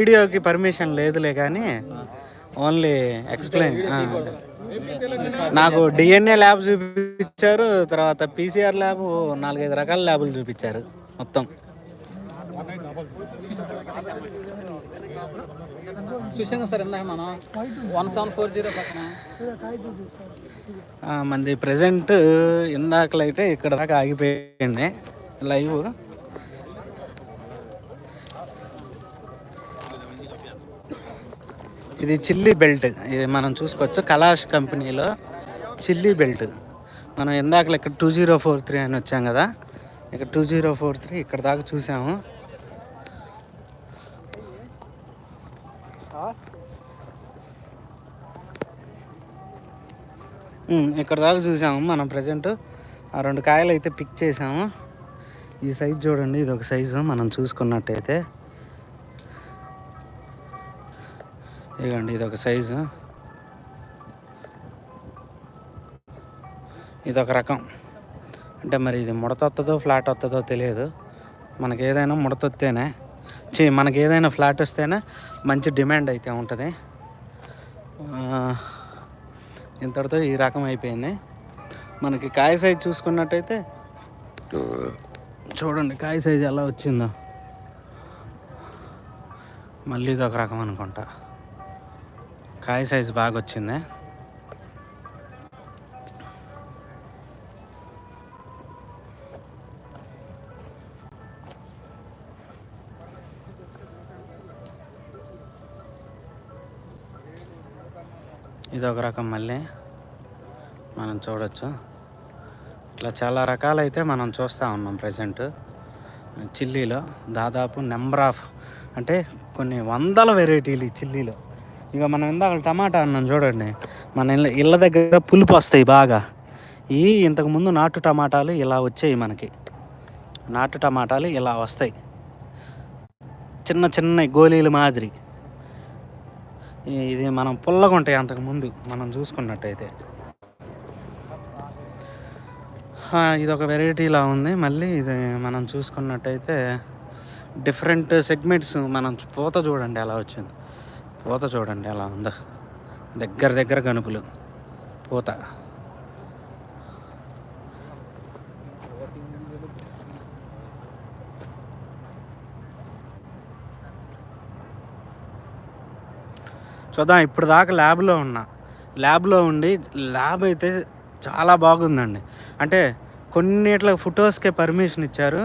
వీడియోకి పర్మిషన్ లేదులే కానీ ఓన్లీ ఎక్స్ప్లెయిన్ నాకు డిఎన్ఏ ల్యాబ్ చూపించారు తర్వాత పీసీఆర్ ల్యాబ్ నాలుగైదు రకాల ల్యాబులు చూపించారు మొత్తం. చూసాం సార్ ఇందాక మనం వన్ సెవెన్ ఫోర్ జీరో పక్కన. మంది ప్రజెంట్ ఇందాకలైతే ఇక్కడ దాకా ఆగిపోయింది లైవ్. ఇది చిల్లీ బెల్ట్. ఇది మనం చూసుకోవచ్చు కలాష్ కంపెనీలో చిల్లీ బెల్ట్. మనం ఇందాక ఇక్కడ టూ జీరో ఫోర్ త్రీ అని వచ్చాం కదా. ఇక్కడ టూ జీరో ఫోర్ త్రీ ఇక్కడ దాకా చూసాము. ఇక్కడ దాకా చూసాము మనం ప్రజెంట్ ఆ రెండు కాయలు అయితే పిక్ చేసాము. ఈ సైజ్ చూడండి ఇది ఒక సైజు మనం చూసుకున్నట్టయితే. ఇదిగండి ఇది ఒక సైజు. ఇది ఒక రకం. అంటే మరి ఇది ముడత వస్తుందో ఫ్లాట్ వస్తుందో తెలియదు. మనకి ఏదైనా ముడత వస్తేనే చే మనకి ఏదైనా ఫ్లాట్ వస్తేనే మంచి డిమాండ్ అయితే ఉంటుంది. ఇంతటితో ఈ రకం అయిపోయింది. మనకి కాయ సైజ్ చూసుకున్నట్టయితే చూడండి కాయ సైజ్ ఎలా వచ్చిందో. మళ్ళీ ఇది ఒక రకం అనుకుంటా. కాయ సైజ్ బాగా వచ్చింది ఇది ఒక రకం మళ్ళీ. మనం చూడొచ్చు. ఇట్లా చాలా రకాలైతే మనం చూస్తూ ఉన్నాం ప్రజెంట్. చిల్లీలో దాదాపు నెంబర్ ఆఫ్ అంటే కొన్ని వందల వెరైటీలు ఈ చిల్లీలో. ఇక మనం ఇందాక టమాటా అన్నాం చూడండి. మన ఇళ్ళ ఇళ్ళ దగ్గర పులుపు వస్తాయి బాగా. ఈ ఇంతకుముందు నాటు టమాటాలు ఇలా వచ్చాయి మనకి. నాటు టమాటాలు ఇలా వస్తాయి. చిన్న చిన్న గోళీల మాదిరి. ఇది మనం పుల్లగా ఉంటాయి అంతకుముందు మనం చూసుకున్నట్టయితే. ఇది ఒక వెరైటీలా ఉంది. మళ్ళీ ఇది మనం చూసుకున్నట్టయితే డిఫరెంట్ సెగ్మెంట్స్ మనం పూత చూడండి ఎలా వచ్చింది. పూత చూడండి ఎలా ఉందో? దగ్గర దగ్గర కనుపులు పూత. చూద్దాం ఇప్పుడు దాకా ల్యాబ్లో ఉన్నా. ల్యాబ్లో ఉండి ల్యాబ్ అయితే చాలా బాగుందండి. అంటే కొన్నిట్ల ఫొటోస్కే పర్మిషన్ ఇచ్చారు.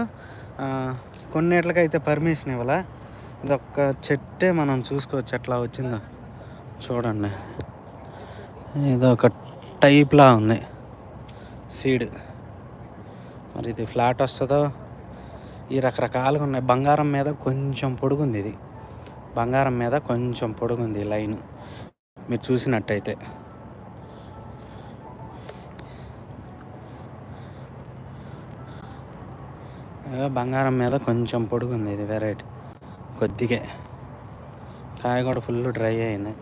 కొన్నిట్లకైతే కొన్నిట్లకి అయితే పర్మిషన్ ఇవ్వాల. ఇది ఒక్క చెట్టే మనం చూసుకోవచ్చు. ఎట్లా వచ్చిందో చూడండి. ఇది ఒక టైప్లా ఉంది. సీడ్. మరి ఇది ఫ్లాట్ వస్తుందో? ఈ రకరకాలుగా ఉన్నాయి. బంగారం మీద కొంచెం పొడుగుంది ఇది. బంగారం మీద కొంచెం పొడుగుంది లైన్. మీరు చూసినట్టయితే. బంగారం మీద కొంచెం పొడుగుంది ఇది వెరైటీ. కొద్దిగా. కాయ కూడా ఫుల్ డ్రై అయింది.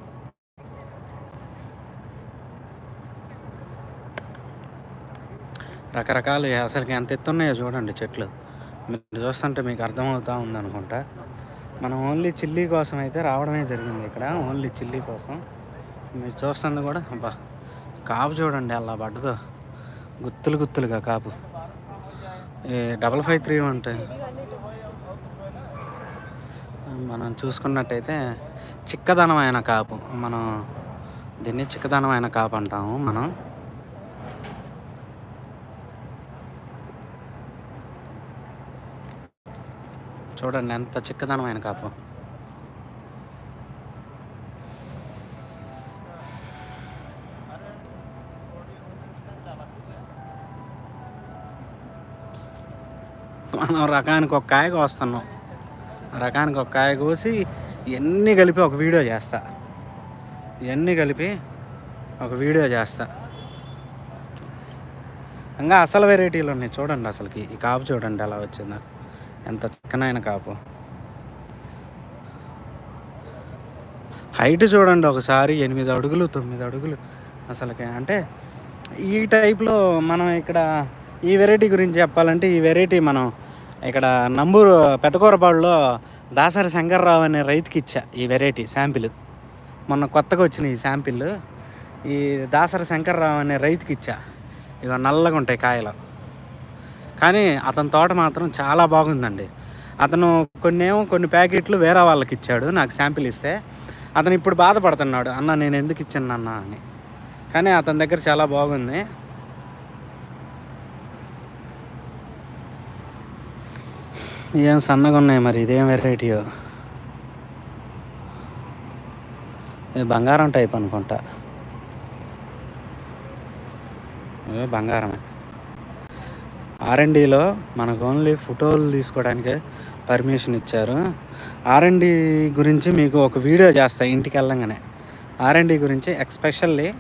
రకరకాలు అసలుకి ఎంత ఎత్తున్నాయో చూడండి చెట్లు. మీరు చూస్తుంటే మీకు అర్థమవుతూ ఉందనుకుంటా. మనం ఓన్లీ చిల్లీ కోసం అయితే రావడమే జరిగింది ఇక్కడ. ఓన్లీ చిల్లీ కోసం. మీరు చూస్తుంది కూడా అబ్బా కాపు చూడండి అలా పడ్డదో. గుత్తులు గుత్తులుగా కాపు. ఈ డబల్ ఫైవ్ త్రీ ఉంటాయి మనం చూసుకున్నట్టయితే చిక్కదనమైన కాపు. మనం దీన్ని చిక్కదనమైన కాపు అంటాము మనం. చూడండి ఎంత చిక్కదనమైన కాపు. మనం రకానికి ఒక కాయ కోస్తున్నాం రకానికి ఒక కాయ కోసి ఇవన్నీ కలిపి ఒక వీడియో చేస్తా. ఇవన్నీ కలిపి ఒక వీడియో చేస్తా. ఇంకా అసలు వెరైటీలు ఉన్నాయి చూడండి అసలుకి. ఈ కాపు చూడండి ఎలా వచ్చిందో. ఎంత చిక్కనైన కాపు. హైట్ చూడండి ఒకసారి ఎనిమిది అడుగులు తొమ్మిది అడుగులు అసలుకి. అంటే ఈ టైప్లో మనం ఇక్కడ ఈ వెరైటీ గురించి చెప్పాలంటే ఈ వెరైటీ మనం ఇక్కడ నంబూరు పెద్దకూరపాడులో దాసరి శంకర్రావు అనే రైతుకి ఇచ్చా ఈ వెరైటీ శాంపిల్. మొన్న కొత్తగా వచ్చిన ఈ శాంపిల్. ఈ దాసరి శంకర్రావు అనే రైతుకి ఇచ్చా. ఇవి నల్లగా ఉంటాయి కాయలు. కానీ అతని తోట మాత్రం చాలా బాగుందండి. అతను కొన్ని ఏమో కొన్ని ప్యాకెట్లు వేరే వాళ్ళకి ఇచ్చాడు నాకు శాంపిల్ ఇస్తే. అతను ఇప్పుడు బాధపడుతున్నాడు అన్న నేను ఎందుకు ఇచ్చాను అన్న అని. కానీ అతని దగ్గర చాలా బాగుంది. ఏం సన్నగా ఉన్నాయి మరి? ఇదేం వెరైటీయో? ఇది బంగారం టైప్ అనుకుంటా. బంగారమే. ఆర్ఎండిలో మనకు ఓన్లీ ఫోటోలు తీసుకోవడానికే పర్మిషన్ ఇచ్చారు. ఆర్ఎండి గురించి మీకు ఒక వీడియో చేస్తా ఇంటికి వెళ్ళంగానే. ఆర్ఎండి గురించి ఎక్స్పెషల్లీ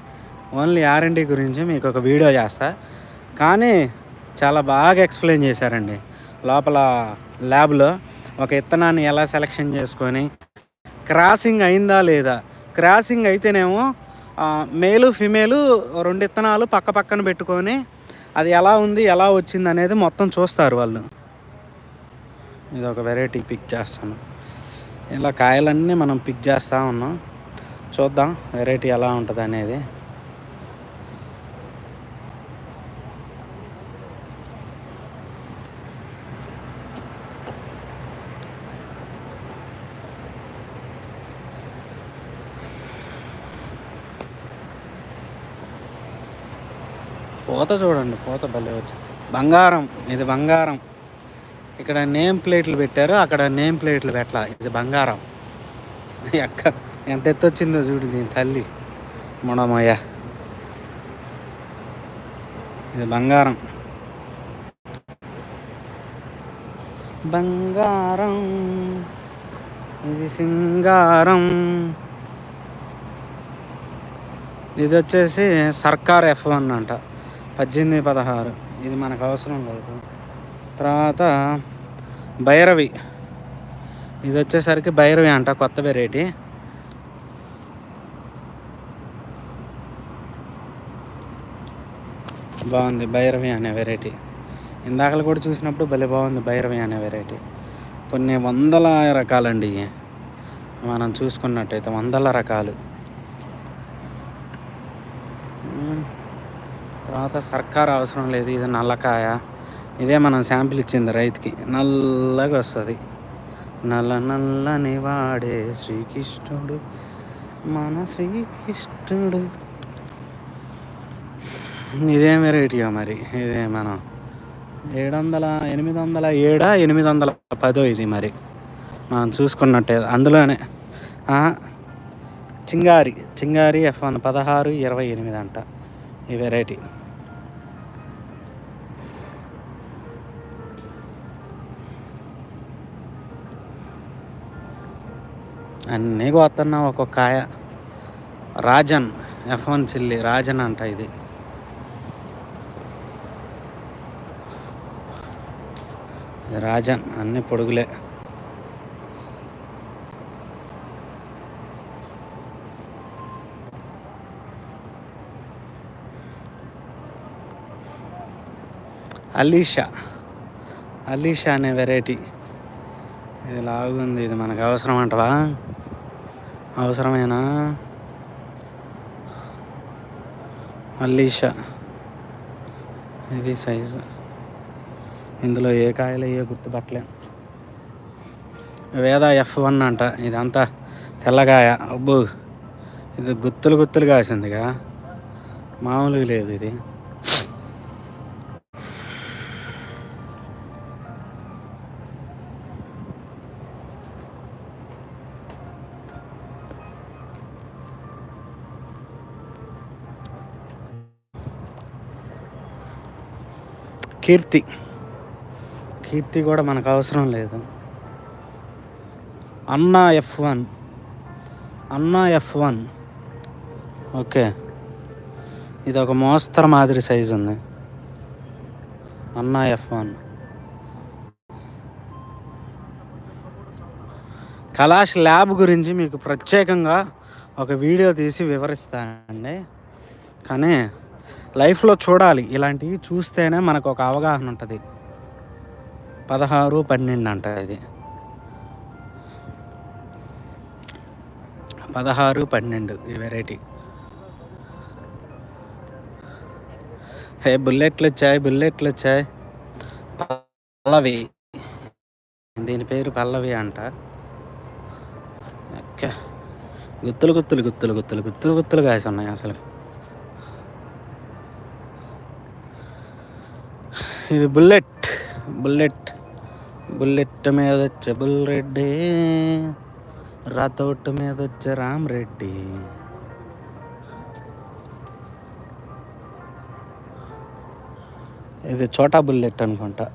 ఓన్లీ ఆర్ఎండి గురించి మీకు ఒక వీడియో చేస్తా. కానీ చాలా బాగా ఎక్స్ప్లెయిన్ చేశారండి. లోపల ల్యాబ్లో ఒక ఇత్తనాన్ని ఎలా సెలెక్షన్ చేసుకొని క్రాసింగ్ అయిందా లేదా? క్రాసింగ్ అయితేనేమో మేలు ఫిమేలు రెండు ఇత్తనాలు పక్క పక్కన పెట్టుకొని అది ఎలా ఉంది ఎలా వచ్చింది అనేది మొత్తం చూస్తారు వాళ్ళు. ఇది ఒక వెరైటీ పిక్ చేస్తాను. ఇలా కాయలన్నీ మనం పిక్ చేస్తూ ఉన్నాం. చూద్దాం వెరైటీ ఎలా ఉంటుంది అనేది పూత చూడండి పూత భలే వచ్చి. బంగారం ఇది బంగారం. ఇక్కడ నేమ్ ప్లేట్లు పెట్టారు అక్కడ నేమ్ ప్లేట్లు పెట్టాల ఇది బంగారం. ఎక్క ఎంత ఎత్తొచ్చిందో చూడు దీని తల్లి. మొడమయ్య ఇది బంగారం. బంగారం. ఇది సింగారం. ఇది వచ్చేసి సర్కార్ ఎఫ్ వన్ అంట. పద్దెనిమిది పదహారు. ఇది మనకు అవసరం లేదు తర్వాత భైరవి. ఇది వచ్చేసరికి భైరవి అంట కొత్త వెరైటీ బాగుంది భైరవి అనే వెరైటీ ఇందాకలు కూడా చూసినప్పుడు భలే బాగుంది భైరవి అనే వెరైటీ కొన్ని వందల రకాలండి మనం చూసుకున్నట్టయితే వందల రకాలు. తర్వాత సర్కార్ అవసరం లేదు ఇది నల్లకాయ. ఇదే మనం శాంపిల్ ఇచ్చింది రైతుకి. నల్లగా వస్తుంది. నల్ల నల్లని వాడే శ్రీకృష్ణుడు. మన శ్రీకృష్ణుడు. ఇదేం వెరైటీయో మరి. ఇదే మనం. ఏడు వందల ఎనిమిది వందల ఏడా ఎనిమిది వందల పదో ఇది మరి. మనం చూసుకున్నట్టే అందులోనే. చింగారి. చింగారి ఎఫ్ వన్ పదహారు ఇరవై ఎనిమిది అంట. ఈ వెరైటీ అన్నీ కోస్తున్నా ఒక్కొక్క కాయ Rajan F one chilli Rajan అంట ఇది. ఇది రాజన్ అన్ని పొడుగులే. అలీషా. అలీషా అనే వెరైటీ. ఇది లాగుంది ఇది మనకు అవసరం అంటవా అవసరమేనా? అల్లీషా ఇది సైజు. ఇందులో ఏ కాయలు ఏ గుర్తుపట్టలేం వేద ఎఫ్ వన్ అంట. ఇదంతా తెల్లగాయ. అబ్బో. ఇది గుత్తులు గుత్తులు కాసిందిగా మామూలుగా లేదు ఇది. కీర్తి. కీర్తి కూడా మనకు అవసరం లేదు. Anna F one. Anna F one. Okay. ఇది ఒక మోస్తరు మాదిరి సైజు ఉంది. అన్నా ఎఫ్ వన్. కలాష్ ల్యాబ్ గురించి మీకు ప్రత్యేకంగా ఒక వీడియో తీసి వివరిస్తానండి. కానీ లైఫ్లో చూడాలి. ఇలాంటివి చూస్తేనే మనకు ఒక అవగాహన ఉంటుంది. పదహారు పన్నెండు అంట ఇది. పదహారు పన్నెండు ఈ వెరైటీ. హే బుల్లెట్లు వచ్చాయి బుల్లెట్లు వచ్చాయి. పల్లవి. దీని పేరు పల్లవి అంట. ఓకే. గుత్తులు గుత్తులు గుత్తులు గుత్తులు గుత్తులు గుత్తులు కాసి ఉన్నాయి అసలు. ఇది బుల్లెట్ బుల్లెట్ బుల్లెట్ మీద వచ్చే బుల్రెడ్డి రాతోట్ మీద వచ్చే రామ్ రెడ్డి ఇది చోటా బుల్లెట్ అనుకుంటా.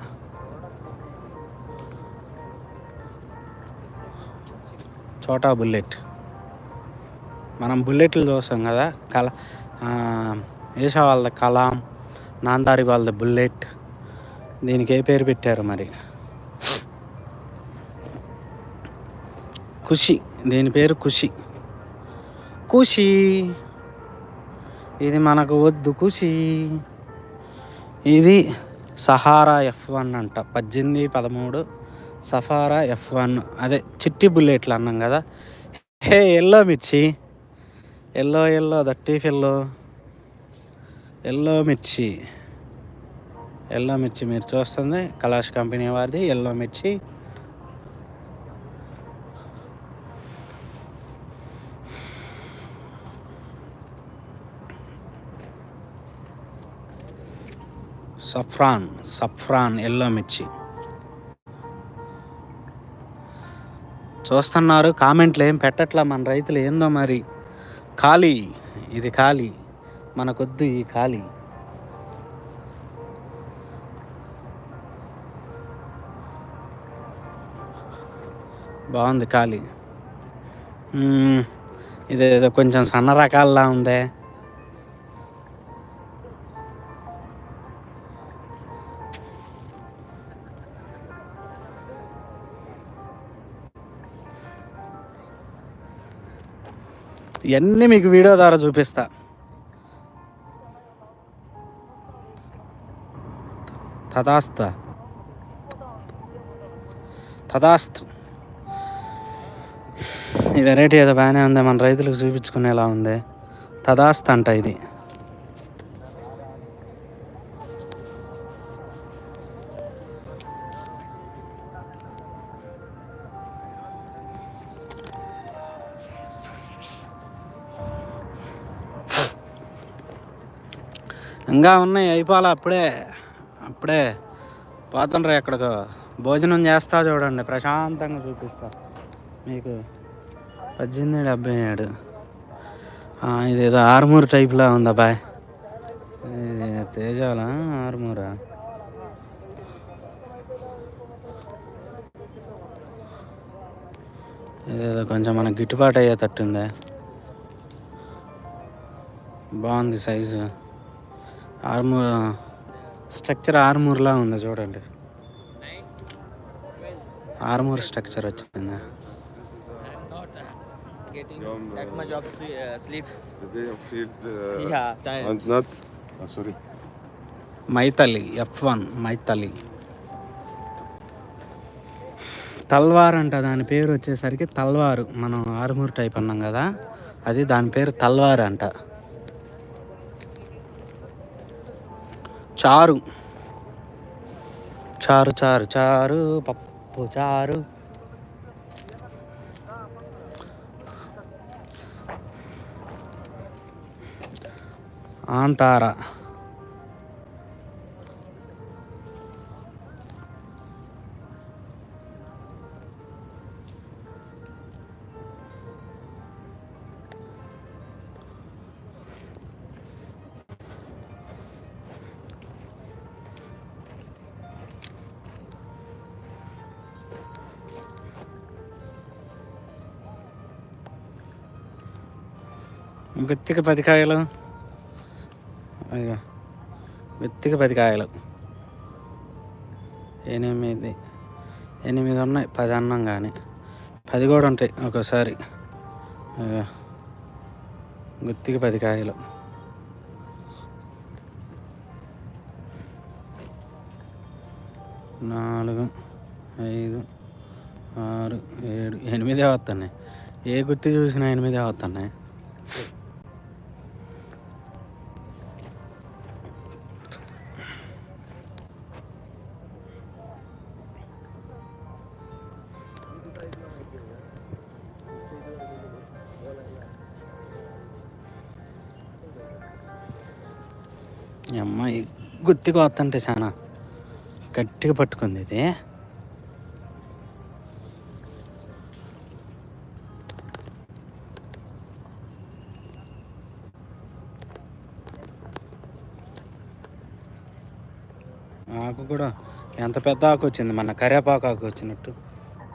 చోటా బుల్లెట్. మనం బుల్లెట్లు చూస్తాం కదా కల ఆ, ఏషా వాళ్ళది కలాం నాందారి వాళ్ళ బుల్లెట్. దీనికి ఏ పేరు పెట్టారు మరి? ఖుషి. దీని పేరు ఖుషి. ఖుషి. ఇది మనకు వద్దు ఖుషి. ఇది సహారా ఎఫ్ వన్ అంట. పద్దెనిమిది పదమూడు సఫారా ఎఫ్ వన్. అదే చిట్టి బుల్లెట్లు అన్నాం కదా. హే ఎల్లో మిర్చి. ఎల్లో ఎల్లో దట్టీఫ్ ఎల్లో. ఎల్లో మిర్చి. ఎల్లో మిర్చి మీరు చూస్తుంది. కలాష్ కంపెనీ వారిది. ఎల్లో మిర్చి. సఫ్రాన్ సఫ్రాన్ ఎల్లో మిర్చి. చూస్తున్నారు. కామెంట్లు ఏం పెట్టట్లా మన రైతులు ఏందో మరి. ఖాళీ. ఇది ఖాళీ. మనకొద్దు ఈ ఖాళీ. బాగుంది ఖాళీ. ఇదేదో కొంచెం సన్న రకాల్లా ఉందే. ఇవన్నీ మీకు వీడియో ద్వారా చూపిస్తా. తదాస్త. తదాస్తు. ఈ వెరైటీ ఏదో బాగానే ఉంది మన రైతులకు చూపించుకునేలా ఉంది. తదాస్త అంట ఇది. ఇంకా ఉన్నాయి అయిపోవాలి? అప్పుడే అప్పుడే పోతుండ్రు ఎక్కడికో. భోజనం చేస్తా చూడండి ప్రశాంతంగా చూపిస్తా. మీకు పద్దెనిమిది డెబ్బై ఏడు. ఇదేదో ఆర్మూర్ టైప్లా ఉంది అబ్బాయ్ ఇది తేజాలా? ఆర్మూరా? ఇదేదో కొంచెం మనకు గిట్టుబాటు అయ్యేటట్టుందే. బాగుంది సైజు. ఆర్మూర్ స్ట్రక్చర్ ఆర్మూర్లా ఉంది చూడండి. ఆర్మూర్ స్ట్రక్చర్ వచ్చింది? Getting that much of uh, sleep. They feel uh, Yeah, tired. and not. Oh, sorry. Maithili F one Maithili తల్వార్ అంట దాని పేరు వచ్చేసరికి తల్వారు మనం ఆర్మూర్ టైప్ అన్నాం కదా అది దాని పేరు తల్వార్ అంట చారు చారు చారు చారు పప్పు చారు ఆంతార గుత్తికి పది కాయలు గుత్తికి పది కాయలు. ఎనిమిది ఎనిమిది ఉన్నాయి పది అన్నం కానీ పది కూడా ఉంటాయి ఒకసారి. గుత్తికి పది కాయలు. నాలుగు ఐదు ఆరు ఏడు ఎనిమిదే వస్తున్నాయి ఏ గుత్తి చూసినా ఎనిమిదే వస్తున్నాయి ఈ అమ్మాయి గుత్తిగా వస్తుంటే చాలా గట్టిగా పట్టుకుంది ఇది. ఆకు కూడా ఎంత పెద్ద ఆకు వచ్చింది? మన కరివేపాకు ఆకు వచ్చినట్టు.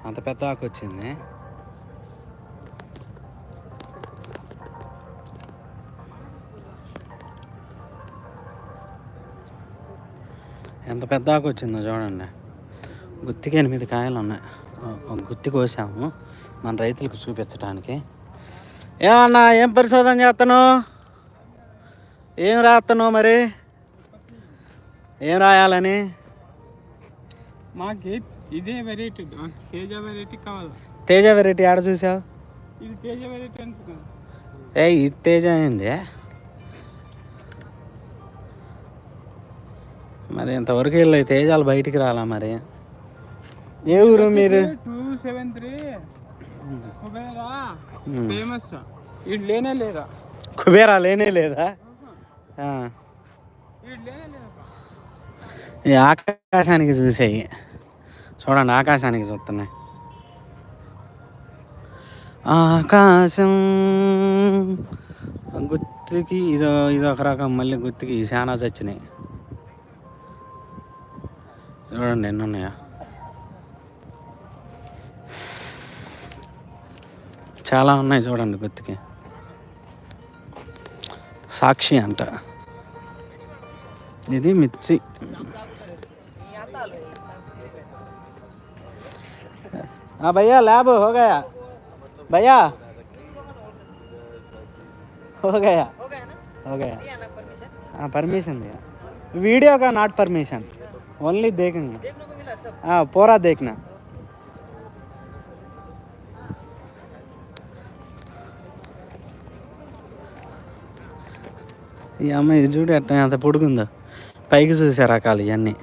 అంత పెద్ద ఆకు వచ్చింది. ఎంత పెద్ద ఆకు వచ్చిందో చూడండి. గుత్తికి ఎనిమిది కాయలు ఉన్నాయి ఒక గుత్తి కోసాము. మన రైతులకు చూపించడానికి ఏమన్నా ఏం పరిశోధన చేస్తాను ఏం రాస్తాను మరి? ఏం రాయాలని? మాకి ఇదే వెరైటీ తేజ వెరైటీ కావాలి? తేజ వెరైటీ ఆడ చూసావు? ఇది తేజ వెరైటీ అనుకున్నాను ఏ ఇది తేజ అయింది? మరి ఇంతవరకు వెళ్ళి తేజాలు బయటికి రాలా మరి? ఏ ఊరు మీరు? Two seven three. Kubera. Famous. లేనే లేదా? కుబేరా లేనే లేదా? ఆ. ఇది లేనే లేదా ఈ ఆకాశానికి చూసేయి. చూడండి ఆకాశానికి చూస్తున్నాయి. ఆకాశం గుత్తికి ఇదో ఇదొక రకం మళ్ళీ గుత్తికి చాలా చచ్చినాయి. చూడండి ఎన్ని ఉన్నాయా? చాలా ఉన్నాయి చూడండి గుర్తుకి సాక్షి అంట. ఇది మిర్చి. భయ్యా ల్యాబ్ హోగయా భయ్యా. హోగయా హోగయా పర్మిషన్ వీడియో కా నాట్ పర్మిషన్ दिया वीडियो का नॉट परमिशन ओनली देखेंगे हाँ पूरा देखना ఈ అమ్మాయి చూడు ఎట్ట ఎంత పొడుగుందో పైకి చూసే రకాలు ఇవన్నీ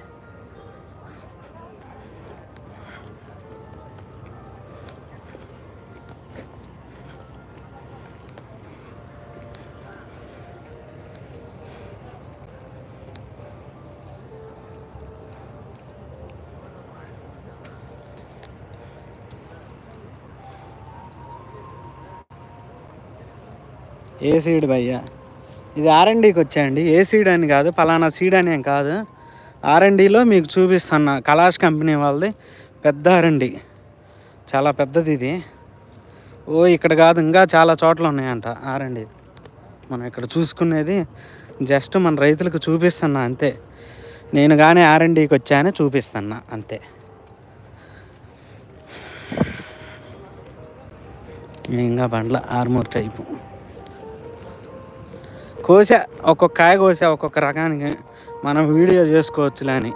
ఏ సీడ్ భయ్యా? ఇది ఆర్ఎండికి వచ్చాయండి. ఏ సీడ్ అని కాదు పలానా సీడ్ అని ఏం కాదు. ఆర్ఎండిలో మీకు చూపిస్తున్న కలాష్ కంపెనీ వాళ్ళది పెద్ద ఆర్ఎండి చాలా పెద్దది ఇది. ఓ ఇక్కడ కాదు ఇంకా చాలా చోట్ల ఉన్నాయంట ఆర్ఎండి మనం ఇక్కడ చూసుకునేది జస్ట్ మన రైతులకు చూపిస్తున్నా అంతే. నేను కానీ ఆర్ఎండికి వచ్చాను చూపిస్తున్నా అంతే. ఇంకా బండ్ల ఆర్మూర్ టైపు కోసా ఒక్కొక్క కాయ కోసా ఒక్కొక్క రకానికి మనం వీడియో చేసుకోవచ్చులే అని.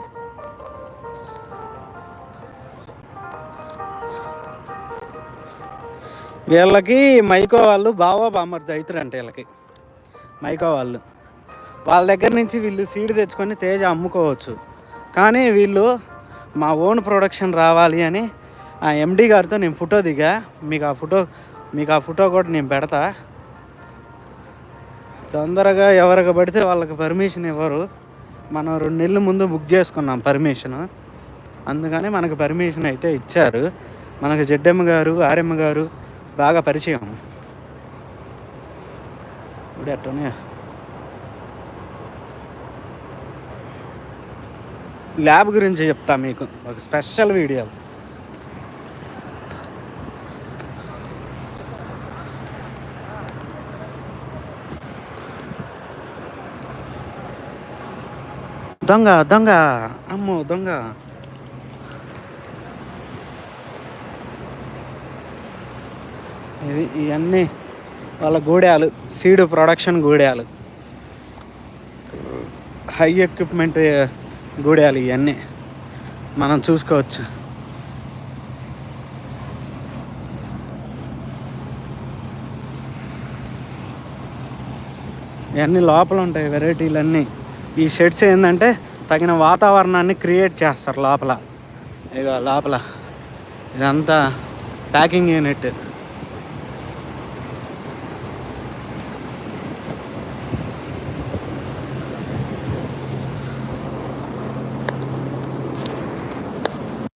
వీళ్ళకి మైకో వాళ్ళు బావా బామ్మర్ది అవుతారంట వీళ్ళకి. మైకో వాళ్ళు. వాళ్ళ దగ్గర నుంచి వీళ్ళు సీడ్ తెచ్చుకొని తేజ అమ్ముకోవచ్చు. కానీ వీళ్ళు మా ఓన్ ప్రొడక్షన్ రావాలి అని ఆ ఎండి గారితో నేను ఫోటో దిగా మీకు ఆ ఫోటో మీకు ఆ ఫోటో కూడా నేను పెడతా. తొందరగా ఎవరికి పడితే వాళ్ళకి పర్మిషన్ ఇవ్వరు. మనం రెండు నెలల ముందు బుక్ చేసుకున్నాం పర్మిషన్ అందుకని మనకు పర్మిషన్ అయితే ఇచ్చారు. మనకు జడ్డమ్మ గారు ఆర్ఎమ్మ గారు బాగా పరిచయం. ఇప్పుడు అట్టనే. ల్యాబ్ గురించి చెప్తా మీకు. ఒక స్పెషల్ వీడియో దొంగ దొంగ. అమ్మో దొంగ. ఇది ఇవన్నీ వాళ్ళ గూడాలు సీడ్ ప్రొడక్షన్ గూడాలు. హై ఎక్విప్మెంట్ గూడాలు ఇవన్నీ. మనం చూసుకోవచ్చు. ఇవన్నీ లోపల ఉంటాయి వెరైటీలు అన్నీ ఈ షెడ్స్ ఏంటంటే తగిన వాతావరణాన్ని క్రియేట్ చేస్తారు లోపల. ఇక లోపల. ఇదంతా ప్యాకింగ్ యూనిట్.